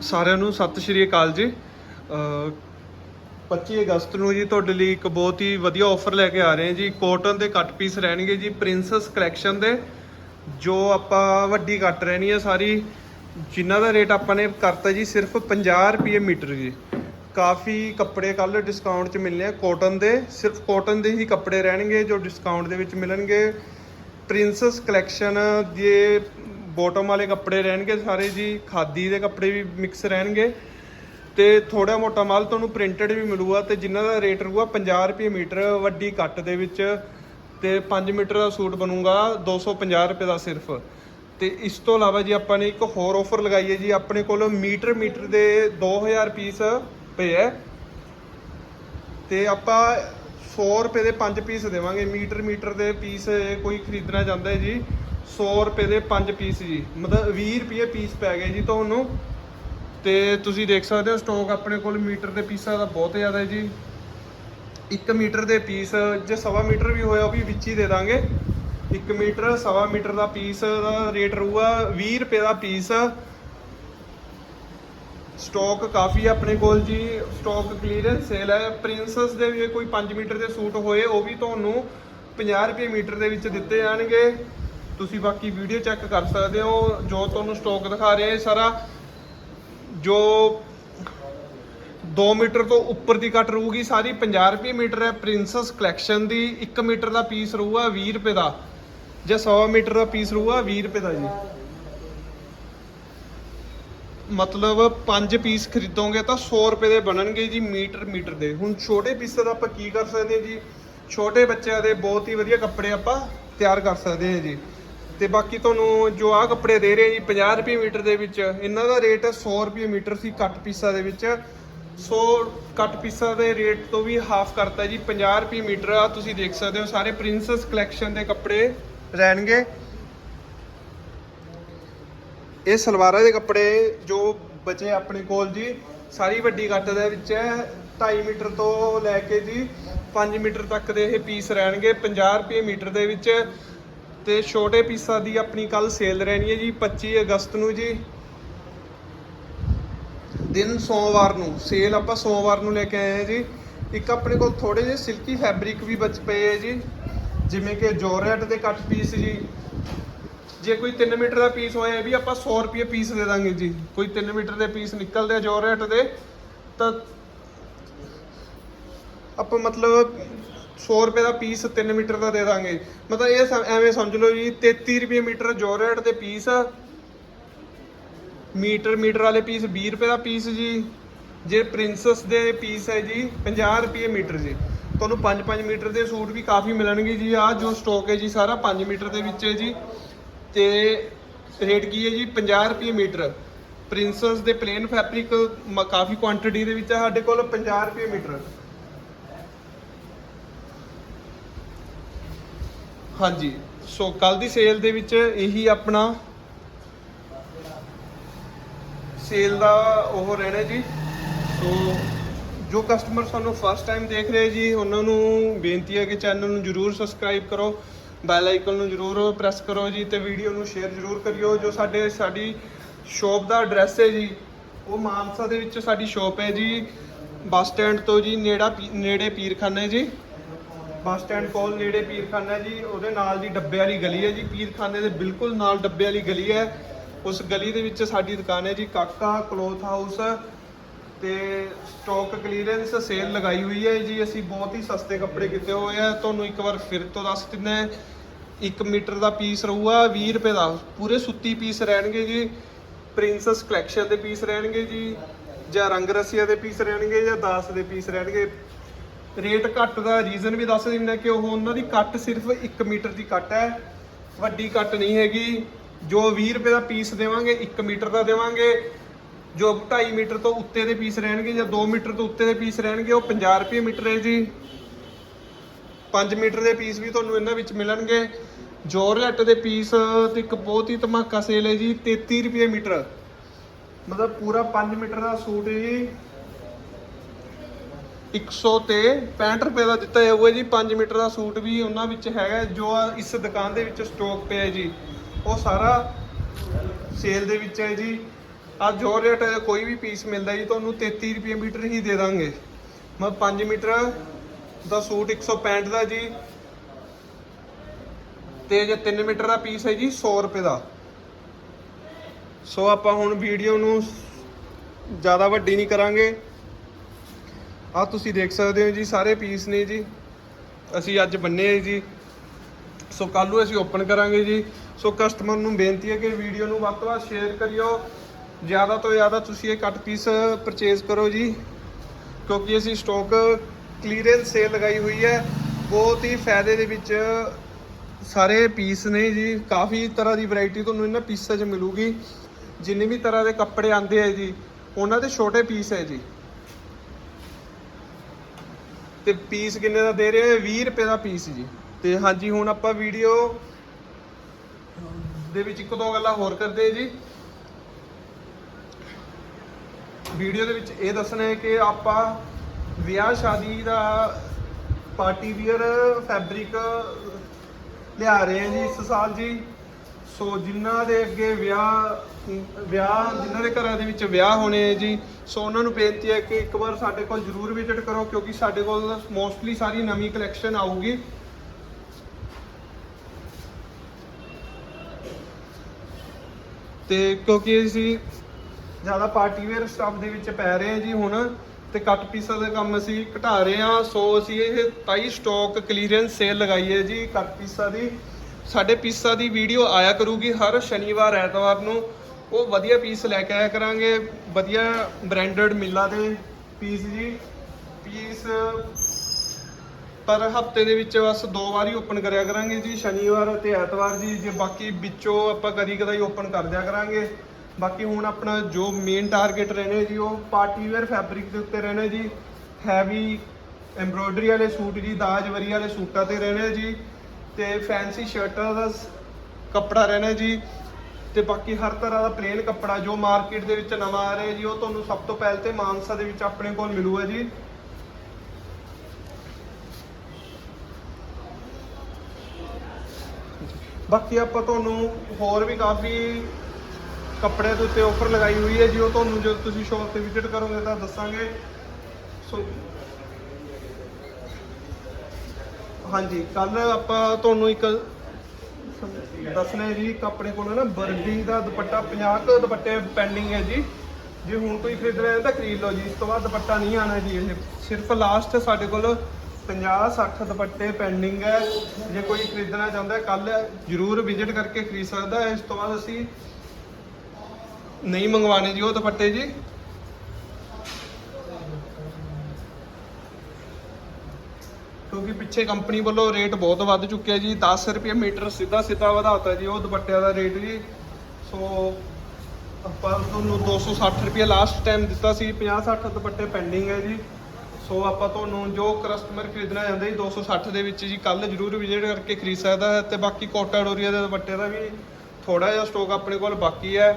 ਸਾਰਿਆਂ ਨੂੰ ਸਤਿ ਸ਼੍ਰੀ ਅਕਾਲ ਜੀ। ਅਹ 25 ਅਗਸਤ ਨੂੰ ਜੀ ਤੁਹਾਡੇ ਲਈ ਇੱਕ ਬਹੁਤ ਹੀ ਵਧੀਆ ਆਫਰ ਲੈ ਕੇ ਆ ਰਹੇ ਹਾਂ ਜੀ। ਕੋਟਨ ਦੇ ਕੱਟ ਪੀਸ ਰਹਿਣਗੇ ਜੀ ਪ੍ਰਿੰਸਸ ਕਲੈਕਸ਼ਨ ਦੇ, ਜੋ ਆਪਾਂ ਵੱਡੀ ਕੱਟ ਰਹਿਣੀ ਹੈ ਸਾਰੀ। ਜਿਨ੍ਹਾਂ ਦਾ ਰੇਟ ਆਪਾਂ ਨੇ ਕਰਤਾ ਜੀ ਸਿਰਫ 50 ਰੁਪਏ ਮੀਟਰ ਜੀ। ਕਾਫੀ ਕੱਪੜੇ ਕੱਲ ਡਿਸਕਾਊਂਟ 'ਚ ਮਿਲਨੇ ਆ ਕੋਟਨ ਦੇ। ਸਿਰਫ ਕੋਟਨ ਦੇ ਹੀ ਕੱਪੜੇ ਰਹਿਣਗੇ ਜੋ ਡਿਸਕਾਊਂਟ ਦੇ ਵਿੱਚ ਮਿਲਣਗੇ। ਪ੍ਰਿੰਸਸ ਕਲੈਕਸ਼ਨ ਦੇ ਬੋਟਮ ਵਾਲੇ ਕੱਪੜੇ ਰਹਿਣਗੇ ਸਾਰੇ ਜੀ, ਖਾਦੀ ਦੇ ਕੱਪੜੇ ਵੀ ਮਿਕਸ ਰਹਿਣਗੇ ਤੇ ਥੋੜਾ ਮੋਟਾ ਮਾਲ ਤੁਹਾਨੂੰ ਪ੍ਰਿੰਟਡ ਵੀ ਮਿਲੂਗਾ ਤੇ ਜਿਨ੍ਹਾਂ ਦਾ ਰੇਟ ਰਹੂਗਾ 50 ਰੁਪਏ ਮੀਟਰ ਵੱਡੀ ਕੱਟ ਦੇ ਵਿੱਚ ਤੇ 5 ਮੀਟਰ ਦਾ ਸੂਟ ਬਣੂਗਾ 250 ਰੁਪਏ ਦਾ ਸਿਰਫ। ਤੇ ਇਸ ਤੋਂ ਇਲਾਵਾ ਜੀ ਆਪਾਂ ਨੇ ਇੱਕ ਹੋਰ ਆਫਰ ਲਗਾਈ ਹੈ ਜੀ, ਆਪਣੇ ਕੋਲ ਮੀਟਰ ਮੀਟਰ ਦੇ 2000 ਪੀਸ ਪਏ ਹੈ। ਤੇ ਆਪਾਂ 100 ਰੁਪਏ ਦੇ 5 ਪੀਸ ਦੇਵਾਂਗੇ, ਮੀਟਰ ਮੀਟਰ ਦੇ ਪੀਸ ਕੋਈ ਖਰੀਦਣਾ ਚਾਹੁੰਦਾ ਹੈ ਜੀ। 100 ਰੁਪਏ ਦੇ 5 ਪੀਸ ਜੀ। ਮਤਲਬ 20 ਰੁਪਏ ਪੀਸ ਪੈ ਗਏ ਜੀ ਤੁਹਾਨੂੰ। ਤੇ ਤੁਸੀਂ ਦੇਖ ਸਕਦੇ ਹੋ ਸਟਾਕ ਆਪਣੇ ਕੋਲ ਮੀਟਰ ਦੇ ਪੀਸਾਂ ਦਾ ਬਹੁਤ ਜ਼ਿਆਦਾ ਹੈ ਜੀ। 1 ਮੀਟਰ ਦੇ ਪੀਸ ਜੇ ਸਵਾ ਮੀਟਰ ਵੀ ਹੋਇਆ ਉਹ ਵੀ ਵਿੱਚ ਹੀ ਦੇ ਦਾਂਗੇ। 1 ਮੀਟਰ, ਸਵਾ ਮੀਟਰ ਦਾ ਪੀਸ ਦਾ ਰੇਟ ਰਹੂਗਾ 20 ਰੁਪਏ ਦਾ ਪੀਸ। ਸਟਾਕ ਕਾਫੀ ਆਪਣੇ ਕੋਲ ਜੀ। ਸਟਾਕ ਕਲੀਅਰੈਂਸ ਸੇਲ ਹੈ। ਪ੍ਰਿੰਸੈਸ ਦੇ ਵੀ ਕੋਈ 5 ਮੀਟਰ ਦੇ ਸੂਟ ਹੋਏ, ਉਹ ਵੀ ਤੁਹਾਨੂੰ 50 ਰੁਪਏ ਮੀਟਰ ਦੇ ਵਿੱਚ ਦਿੱਤੇ ਜਾਣਗੇ। ਤੁਸੀਂ ਬਾਕੀ ਵੀਡੀਓ ਚੈੱਕ ਕਰ ਸਕਦੇ ਹੋ, ਜੋ ਤੁਹਾਨੂੰ ਸਟਾਕ ਦਿਖਾ ਰਿਹਾ ਹੈ ਸਾਰਾ, ਜੋ 2 ਮੀਟਰ ਤੋਂ ਉੱਪਰ ਦੀ ਕੱਟ ਰਹੂਗੀ, ਸਾਰੀ 50 ਰੁਪਏ ਮੀਟਰ ਹੈ ਪ੍ਰਿੰਸੈਸ ਕਲੈਕਸ਼ਨ ਦੀ 1 ਮੀਟਰ ਦਾ ਪੀਸ ਰਹੂਗਾ 20 ਰੁਪਏ ਦਾ, ਜਾਂ 100 ਮੀਟਰ ਦਾ ਪੀਸ ਰਹੂਗਾ 20 ਰੁਪਏ ਦਾ ਜੀ। ਮਤਲਬ 5 ਪੀਸ ਖਰੀਦੋਗੇ ਤਾਂ 100 ਰੁਪਏ ਦੇ ਬਣਨਗੇ ਜੀ ਮੀਟਰ ਮੀਟਰ ਦੇ। ਹੁਣ ਛੋਟੇ ਪੀਸਾਂ ਦਾ ਆਪਾਂ ਕੀ ਕਰ ਸਕਦੇ ਹਾਂ ਜੀ? ਛੋਟੇ ਬੱਚਿਆਂ ਦੇ ਬਹੁਤ ਹੀ ਵਧੀਆ ਕੱਪੜੇ ਆਪਾਂ ਤਿਆਰ ਕਰ ਸਕਦੇ ਹਾਂ ਜੀ। ਤੇ ਬਾਕੀ ਤੁਹਾਨੂੰ ਜੋ ਆ ਕੱਪੜੇ ਦੇ ਰਹੇ ਜੀ 50 ਰੁਪਏ ਮੀਟਰ ਦੇ ਵਿੱਚ, ਇਹਨਾਂ ਦਾ ਰੇਟ 100 ਰੁਪਏ ਮੀਟਰ ਸੀ ਕੱਟ ਪੀਸਾਂ ਦੇ ਵਿੱਚ। 100 ਕੱਟ ਪੀਸਾਂ ਦੇ ਰੇਟ ਤੋਂ ਵੀ ਹਾਫ ਕਰਤਾ ਜੀ 50 ਰੁਪਏ ਮੀਟਰ ਆ, ਤੁਸੀਂ ਦੇਖ ਸਕਦੇ ਹੋ ਸਾਰੇ ਪ੍ਰਿੰਸਸ ਕਲੈਕਸ਼ਨ ਦੇ ਕੱਪੜੇ ਰਹਿਣਗੇ। ਇਹ ਸਲਵਾਰਾਂ ਦੇ ਕੱਪੜੇ ਜੋ ਬਚੇ ਆਪਣੇ ਕੋਲ ਜੀ, ਸਾਰੀ ਵੱਡੀ ਕੱਟ ਦੇ ਵਿੱਚ ਹੈ 2.5 ਮੀਟਰ ਤੋਂ ਲੈ ਕੇ ਜੀ 5 ਮੀਟਰ ਤੱਕ ਦੇ ਇਹ ਪੀਸ ਰਹਿਣਗੇ 50 ਰੁਪਏ ਮੀਟਰ ਦੇ ਵਿੱਚ। ਤੇ ਛੋਟੇ ਪੀਸਾਂ ਦੀ ਆਪਣੀ ਕੱਲ ਸੇਲ ਰਹਿਣੀ ਹੈ ਜੀ 25 ਅਗਸਤ ਨੂੰ ਜੀ। ਦਿਨ ਸੋਮਵਾਰ ਨੂੰ, ਸੇਲ ਆਪਾਂ ਸੋਮਵਾਰ ਨੂੰ ਲੈ ਕੇ ਆਏ ਹਾਂ ਜੀ। ਇੱਕ ਆਪਣੇ ਕੋਲ ਥੋੜੇ ਜਿਹੇ ਸਿਲਕੀ ਫੈਬਰਿਕ ਵੀ ਬਚ ਪਏ ਹੈ ਜੀ। ਜਿਵੇਂ ਕਿ ਜੋਰਜਟ ਦੇ ਕੱਟ ਪੀਸ ਜੀ। ਜੇ ਕੋਈ 3 ਮੀਟਰ ਦਾ ਪੀਸ ਹੋਇਆ ਵੀ ਆਪਾਂ 100 ਰੁਪਏ ਪੀਸ ਦੇ ਦਾਂਗੇ ਜੀ। ਕੋਈ 3 ਮੀਟਰ ਦੇ ਪੀਸ ਨਿਕਲਦੇ ਆ ਜ਼ੋਰੈਟ ਦੇ, ਤਾਂ ਆਪਾਂ ਮਤਲਬ 100 ਰੁਪਏ ਦਾ ਪੀਸ 3 ਮੀਟਰ ਦਾ ਦੇ ਦਾਂਗੇ। ਮਤਲਬ ਇਹ ਸਮ- ਐਵੇਂ ਸਮਝ ਲਓ ਜੀ 33 ਰੁਪਏ ਮੀਟਰ ਜੋਰਜਟ ਦੇ ਪੀਸ ਮੀਟਰ ਮੀਟਰ ਵਾਲੇ ਪੀਸ 20 ਰੁਪਏ ਦਾ ਪੀਸ ਜੀ। ਜੇ ਪ੍ਰਿੰਸਸ ਦੇ ਪੀਸ ਹੈ ਜੀ 50 ਰੁਪਏ ਮੀਟਰ ਜੀ। ਤੁਹਾਨੂੰ 5-5 ਮੀਟਰ ਦੇ ਸੂਟ ਵੀ ਕਾਫੀ ਮਿਲਣਗੇ ਜੀ। ਆ ਜੋ ਸਟਾਕ ਹੈ ਜੀ, ਸਾਰਾ 5 ਮੀਟਰ ਦੇ ਵਿੱਚ ਹੈ ਜੀ। ਤੇ ਰੇਟ ਕੀ ਹੈ ਜੀ? 50 ਰੁਪਏ ਮੀਟਰ। ਪ੍ਰਿੰਸਸ ਦੇ ਪਲੇਨ ਫੈਬਰਿਕ ਕਾਫੀ ਕੁਆਂਟੀਟੀ ਦੇ ਵਿੱਚ ਆ ਸਾਡੇ ਕੋਲ 50 ਰੁਪਏ ਮੀਟਰ। ਹਾਂਜੀ। ਸੋ ਕੱਲ ਦੀ ਸੇਲ ਦੇ ਵਿੱਚ ਇਹੀ ਆਪਣਾ ਸੇਲ ਦਾ ਉਹ ਰਹਿਣਾ ਜੀ। ਸੋ ਜੋ ਕਸਟਮਰ ਸਾਨੂੰ ਫਸਟ ਟਾਈਮ ਦੇਖ ਰਹੇ ਜੀ, ਉਹਨਾਂ ਨੂੰ ਬੇਨਤੀ ਹੈ ਕਿ ਚੈਨਲ ਨੂੰ ਜਰੂਰ ਸਬਸਕ੍ਰਾਈਬ ਕਰੋ ਬੈਲ ਆਈਕਨ ਨੂੰ ਜਰੂਰ ਪ੍ਰੈਸ ਕਰੋ ਜੀ ਤੇ ਵੀਡੀਓ ਨੂੰ ਸ਼ੇਅਰ ਜਰੂਰ ਕਰਿਓ। ਜੋ ਸਾਡੇ, ਸਾਡੀ ਸ਼ਾਪ ਦਾ ਐਡਰੈਸ ਹੈ ਜੀ, ਉਹ ਮਾਨਸਾ ਦੇ ਵਿੱਚ ਸਾਡੀ ਸ਼ਾਪ ਹੈ ਜੀ, ਬੱਸ ਸਟੈਂਡ ਤੋਂ ਜੀ ਨੇੜਾ ਪੀ- ਨੇੜੇ ਪੀਰਖਾਨਾ ਜੀ। ਬੱਸ ਸਟੈਂਡ ਕੋਲ ਨੇੜੇ ਪੀਰਖਾਨਾ ਜੀ, ਉਹਦੇ ਨਾਲ ਦੀ ਡੱਬੇ ਵਾਲੀ ਗਲੀ ਹੈ ਜੀ। ਪੀਰਖਾਨੇ ਦੇ ਬਿਲਕੁਲ ਨਾਲ ਡੱਬੇ ਵਾਲੀ ਗਲੀ ਹੈ। ਉਸ ਗਲੀ ਦੇ ਵਿੱਚ ਸਾਡੀ ਦੁਕਾਨ ਹੈ ਜੀ, ਕਾਕਾ ਕਲੋਥ ਹਾਊਸ ਤੇ ਸਟਾਕ ਕਲੀਅਰੈਂਸ ਸੇਲ ਲਗਾਈ ਹੋਈ ਹੈ ਜੀ। ਅਸੀਂ ਬਹੁਤ ਹੀ ਸਸਤੇ ਕੱਪੜੇ ਕੀਤੇ ਹੋਏ ਆ। ਤੁਹਾਨੂੰ ਇੱਕ ਵਾਰ ਫਿਰ ਤੋਂ ਦੱਸ ਦਿੰਦਾ 1 ਮੀਟਰ ਦਾ ਪੀਸ ਰਹੂਗਾ 20 ਰੁਪਏ ਦਾ। ਪੂਰੇ ਸੁੱਤੀ ਪੀਸ ਰਹਿਣਗੇ ਜੀ। ਪ੍ਰਿੰਸਸ ਕਲੈਕਸ਼ਨ ਦੇ ਪੀਸ ਰਹਿਣਗੇ ਜੀ, ਜਾਂ ਰੰਗ ਰਸੀਆ ਦੇ ਪੀਸ ਰਹਿਣਗੇ, ਜਾਂ ਦਾਸ ਦੇ ਪੀਸ ਰਹਿਣਗੇ। ਰੇਟ ਘੱਟ ਦਾ ਰੀਜ਼ਨ ਵੀ ਦੱਸ ਦਿੰਦਾ ਕਿ ਉਹ ਉਹਨਾਂ ਦੀ ਕੱਟ ਸਿਰਫ 1 ਮੀਟਰ ਦੀ ਕੱਟ ਹੈ। ਵੱਡੀ ਕੱਟ ਨਹੀਂ ਹੈਗੀ। ਜੋ 20 ਰੁਪਏ ਦਾ ਪੀਸ ਦੇਵਾਂਗੇ 1 ਮੀਟਰ ਦਾ ਦੇਵਾਂਗੇ। ਜੋ 2.5 ਮੀਟਰ ਤੋਂ ਉੱਤੇ ਦੇ ਪੀਸ ਰਹਿਣਗੇ ਜਾਂ 2 ਮੀਟਰ ਤੋਂ ਉੱਤੇ ਦੇ ਪੀਸ ਰਹਿਣਗੇ, ਉਹ 50 ਰੁਪਏ ਮੀਟਰ ਹੈ ਜੀ। 5 ਮੀਟਰ ਦੇ ਪੀਸ ਵੀ ਤੁਹਾਨੂੰ ਇਹਨਾਂ ਵਿੱਚ ਮਿਲਣਗੇ। ਜੋਰਜੱਟ ਦੇ ਪੀਸ ਤੇ ਇੱਕ ਬਹੁਤ ਹੀ ਧਮਾਕਾ ਸੇਲ ਹੈ ਜੀ 33 ਰੁਪਏ ਮੀਟਰ। ਮਤਲਬ ਪੂਰਾ 5 ਮੀਟਰ ਦਾ ਸੂਟ ਹੈ ਜੀ। 100 ਤੇ 65 ਰੁਪਏ ਦਾ ਦਿੱਤਾ ਜਾਊਗਾ ਜੀ। 5 ਮੀਟਰ ਦਾ ਸੂਟ ਵੀ ਉਹਨਾਂ ਵਿੱਚ ਹੈਗਾ ਜੋ ਆ ਇਸ ਦੁਕਾਨ ਦੇ ਵਿੱਚ ਸਟਾਕ ਪਿਆ ਜੀ। ਉਹ ਸਾਰਾ ਸੇਲ ਦੇ ਵਿੱਚ ਹੈ ਜੀ। ਆ ਜੋ ਰੇਟ ਕੋਈ ਵੀ ਪੀਸ ਮਿਲਦਾ ਜੀ, ਤੁਹਾਨੂੰ 33 ਰੁਪਏ ਮੀਟਰ ਹੀ ਦੇ ਦਾਂਗੇ। ਮਤਲਬ 5 ਮੀਟਰ ਦਾ ਸੂਟ 165 ਦਾ ਜੀ। ਤੇ ਜੇ 3 ਮੀਟਰ ਦਾ ਪੀਸ ਹੈ ਜੀ 100 ਰੁਪਏ ਦਾ। ਸੋ ਆਪਾਂ ਹੁਣ ਵੀਡੀਓ ਨੂੰ ਜ਼ਿਆਦਾ ਵੱਡੀ ਨਹੀਂ ਕਰਾਂਗੇ। ਆ ਤੁਸੀਂ ਦੇਖ ਸਕਦੇ ਹੋ ਜੀ, ਸਾਰੇ ਪੀਸ ਨੇ ਜੀ। ਅਸੀਂ ਅੱਜ ਬੰਨੇ ਆ ਜੀ। ਸੋ ਕੱਲ ਨੂੰ ਅਸੀਂ ਓਪਨ ਕਰਾਂਗੇ ਜੀ। ਸੋ ਕਸਟਮਰ ਨੂੰ ਬੇਨਤੀ ਹੈ ਕਿ ਵੀਡੀਓ ਨੂੰ ਵੱਧ ਤੋਂ ਵੱਧ ਸ਼ੇਅਰ ਕਰਿਓ। ਜ਼ਿਆਦਾ ਤੋਂ ਜ਼ਿਆਦਾ ਤੁਸੀਂ ਇਹ ਕੱਟ ਪੀਸ ਪਰਚੇਜ਼ ਕਰੋ ਜੀ। ਕਿਉਂਕਿ ਅਸੀਂ ਸਟਾਕ ਕਲੀਅਰੈਂਸ ਸੇਲ ਲਗਾਈ ਹੋਈ ਹੈ। ਬਹੁਤ ਹੀ ਫਾਇਦੇ ਦੇ ਵਿੱਚ ਸਾਰੇ ਪੀਸ ਨੇ ਜੀ। ਕਾਫੀ ਤਰ੍ਹਾਂ ਦੀ ਵੈਰਾਈਟੀ ਤੁਹਾਨੂੰ ਇਹਨਾਂ ਪੀਸਾਂ 'ਚ ਮਿਲੂਗੀ। ਜਿੰਨੇ ਵੀ ਤਰ੍ਹਾਂ ਦੇ ਕੱਪੜੇ ਆਉਂਦੇ ਆ ਜੀ, ਉਹਨਾਂ ਦੇ ਛੋਟੇ ਪੀਸ ਹੈ ਜੀ। ਤੇ ਪੀਸ ਕਿੰਨੇ ਦਾ ਦੇ ਰਹੇ ਹੋ? 20 ਰੁਪਏ ਦਾ ਪੀਸ ਜੀ। ਤੇ ਹਾਂਜੀ, ਹੁਣ ਆਪਾਂ ਵੀਡੀਓ ਦੇ ਵਿੱਚ ਇੱਕ ਦੋ ਗੱਲਾਂ ਹੋਰ ਕਰਦੇ ਜੀ। ਵੀਡੀਓ ਦੇ ਵਿੱਚ ਇਹ ਦੱਸਣਾ ਹੈ ਕਿ ਆਪਾਂ ਵਿਆਹ ਸ਼ਾਦੀ ਦਾ ਪਾਰਟੀ ਵੀਅਰ ਫੈਬਰਿਕ ਲਿਆ ਰਹੇ ਹਾਂ ਜੀ ਇਸ ਸਾਲ ਜੀ। ਸੋ ਜਿਨ੍ਹਾਂ ਦੇ ਅੱਗੇ ਵਿਆਹ ਵਿਆਹ, ਜਿਨ੍ਹਾਂ ਦੇ ਘਰਾਂ ਦੇ ਵਿੱਚ ਵਿਆਹ ਹੋਣੇ ਹੈ ਜੀ, ਸੋ ਉਹਨਾਂ ਨੂੰ ਬੇਨਤੀ ਹੈ ਕਿ ਇੱਕ ਵਾਰ ਸਾਡੇ ਕੋਲ ਜਰੂਰ ਵਿਜ਼ਿਟ ਕਰੋ, ਕਿਉਂਕਿ ਸਾਡੇ ਕੋਲ ਮੋਸਟਲੀ ਸਾਰੀ ਨਵੀਂ ਕਲੈਕਸ਼ਨ ਆਊਗੀ। ਤੇ ਕਿਉਂਕਿ ਅਸੀਂ ਜ਼ਿਆਦਾ ਪਾਰਟੀ ਵੇਅਰ ਸਟਾਫ ਦੇ ਵਿੱਚ ਪੈ ਰਹੇ ਹਾਂ ਜੀ ਹੁਣ, ਤੇ ਕੱਟ ਪੀਸਾਂ ਦਾ ਕੰਮ ਅਸੀਂ ਘਟਾ ਰਹੇ ਹਾਂ ਸੋ ਅਸੀਂ ਇਹ ਤਾਈ ਸਟਾਕ ਕਲੀਅਰੈਂਸ ਸੇਲ ਲਗਾਈ ਹੈ ਜੀ ਕੱਟ ਪੀਸਾਂ ਦੀ ਸਾਡੇ ਪੀਸਾਂ ਦੀ ਵੀਡੀਓ ਆਇਆ ਕਰੂਗੀ ਹਰ ਸ਼ਨੀਵਾਰ, ਐਤਵਾਰ ਨੂੰ। ਉਹ ਵਧੀਆ ਪੀਸ ਲੈ ਕੇ ਆਇਆ ਕਰਾਂਗੇ। ਵਧੀਆ ਬ੍ਰਾਂਡਡ ਮਿੱਲਾਂ ਦੇ ਪੀਸ ਜੀ। ਪੀਸ ਪਰ ਹਫ਼ਤੇ ਦੇ ਵਿੱਚ ਬਸ ਦੋ ਵਾਰ ਹੀ ਓਪਨ ਕਰਿਆ ਕਰਾਂਗੇ ਜੀ, ਸ਼ਨੀਵਾਰ ਅਤੇ ਐਤਵਾਰ ਜੀ। ਜੇ ਬਾਕੀ ਵਿੱਚੋਂ ਆਪਾਂ ਕਦੀ ਕਦਾਈ ਓਪਨ ਕਰ ਦਿਆ ਕਰਾਂਗੇ। ਬਾਕੀ ਹੁਣ ਆਪਣਾ ਜੋ ਮੇਨ ਟਾਰਗੇਟ ਰਹਿਣੇ ਜੀ, ਉਹ ਪਾਰਟੀ ਵੇਅਰ ਫੈਬਰਿਕ ਦੇ ਉੱਤੇ ਰਹਿਣਾ ਜੀ। ਹੈਵੀ ਐਮਬ੍ਰੋਇਡਰੀ ਵਾਲੇ ਸੂਟ ਜੀ, ਦਾਜ ਵਰੀ ਵਾਲੇ ਸੂਟਾਂ ਤੇ ਰਹਿਣੇ ਜੀ। ਤੇ ਫੈਂਸੀ ਸ਼ਰਟਾਂ ਦਾ ਕੱਪੜਾ ਰਹਿਣਾ ਜੀ। ਤੇ ਬਾਕੀ ਹਰ ਤਰ੍ਹਾਂ ਦਾ ਪਲੇਨ ਕੱਪੜਾ, ਜੋ ਮਾਰਕੀਟ ਦੇ ਵਿੱਚ ਨਵਾਂ ਆ ਰਿਹਾ ਜੀ, ਉਹ ਤੁਹਾਨੂੰ ਸਭ ਤੋਂ ਪਹਿਲ ਤੇ ਮਾਨਸਾ ਦੇ ਵਿੱਚ ਆਪਣੇ ਕੋਲ ਮਿਲੂਗਾ ਜੀ। ਬਾਕੀ ਆਪਾਂ ਤੁਹਾਨੂੰ ਹੋਰ ਵੀ ਕਾਫੀ ਕੱਪੜੇ ਦੇ ਉੱਤੇ ਆਫਰ ਲਗਾਈ ਹੋਈ ਹੈ ਜੀ, ਉਹ ਤੁਹਾਨੂੰ ਜਦੋਂ ਤੁਸੀਂ ਸ਼ਾਪ ਤੇ ਵਿਜ਼ਿਟ ਕਰੋਗੇ ਤਾਂ ਦੱਸਾਂਗੇ। ਸੋ ਹਾਂਜੀ ਕੱਲ ਆਪਾਂ ਤੁਹਾਨੂੰ ਇੱਕ ਦੱਸਣਾ ਹੈ ਜੀ, ਇੱਕ ਆਪਣੇ ਕੋਲ ਨਾ ਬਰਡੀ ਦਾ ਦੁਪੱਟਾ 50 ਕੁ ਦੁਪੱਟੇ ਪੈਂਡਿੰਗ ਹੈ ਜੀ। ਜੇ ਹੁਣ ਕੋਈ ਖਰੀਦ ਰਿਹਾ ਤਾਂ ਖਰੀਦ ਲਓ ਜੀ, ਇਸ ਤੋਂ ਬਾਅਦ ਦੁਪੱਟਾ ਨਹੀਂ ਆਣਾ ਜੀ ਇਹ। ਸਿਰਫ ਲਾਸਟ ਸਾਡੇ ਕੋਲ 50 60 ਦੁਪੱਟੇ ਪੈਂਡਿੰਗ ਹੈ। ਜੇ ਕੋਈ ਖਰੀਦਣਾ ਚਾਹੁੰਦਾ ਹੈ ਕੱਲ ਜਰੂਰ ਵਿਜ਼ਿਟ ਕਰਕੇ ਖਰੀਦ ਸਕਦਾ ਹੈ। ਇਸ ਤੋਂ ਬਾਅਦ ਅਸੀਂ ਨਹੀਂ ਮੰਗਵਾਣੇ ਜੀ ਉਹ ਦੁਪੱਟੇ ਜੀ। ਕਿਉਂਕਿ ਪਿੱਛੇ ਕੰਪਨੀ ਵੱਲੋਂ ਰੇਟ ਬਹੁਤ ਵੱਧ ਚੁੱਕਿਆ ਜੀ 10 ਰੁਪਏ ਮੀਟਰ ਸਿੱਧਾ ਸਿੱਧਾ ਵਧਾਤਾ ਜੀ, ਉਹ ਦੁਪੱਟਿਆਂ ਦਾ ਰੇਟ ਜੀ। ਸੋ ਆਪਾਂ ਤੁਹਾਨੂੰ 260 ਰੁਪਏ ਲਾਸਟ ਟਾਈਮ ਦਿੱਤਾ ਸੀ 50 60 ਦੁਪੱਟੇ ਪੈਂਡਿੰਗ ਹੈ ਜੀ। ਸੋ ਆਪਾਂ ਤੁਹਾਨੂੰ ਜੋ ਕਸਟਮਰ ਖਰੀਦਣਾ ਚਾਹੁੰਦਾ ਜੀ 260 ਦੇ ਵਿੱਚ ਜੀ ਕੱਲ ਜਰੂਰ ਵਿਜ਼ਿਟ ਕਰਕੇ ਖਰੀਦ ਸਕਦਾ ਹੈ ਤੇ ਬਾਕੀ ਕੋਟਾ ਡੋਰੀਆ ਦੇ ਦੁਪੱਟੇ ਦਾ ਵੀ ਥੋੜਾ ਜਿਹਾ ਸਟਾਕ ਆਪਣੇ ਕੋਲ ਬਾਕੀ ਹੈ।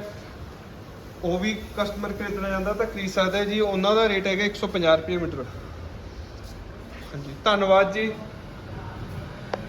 ਉਹ ਵੀ ਕਸਟਮਰ ਖਰੀਦਣਾ ਚਾਹੁੰਦਾ ਤਾਂ ਖਰੀਦ ਸਕਦਾ ਜੀ, ਉਹਨਾਂ ਦਾ ਰੇਟ ਹੈਗਾ 150 ਰੁਪਏ ਮੀਟਰ। ਧੰਨਵਾਦ ਜੀ।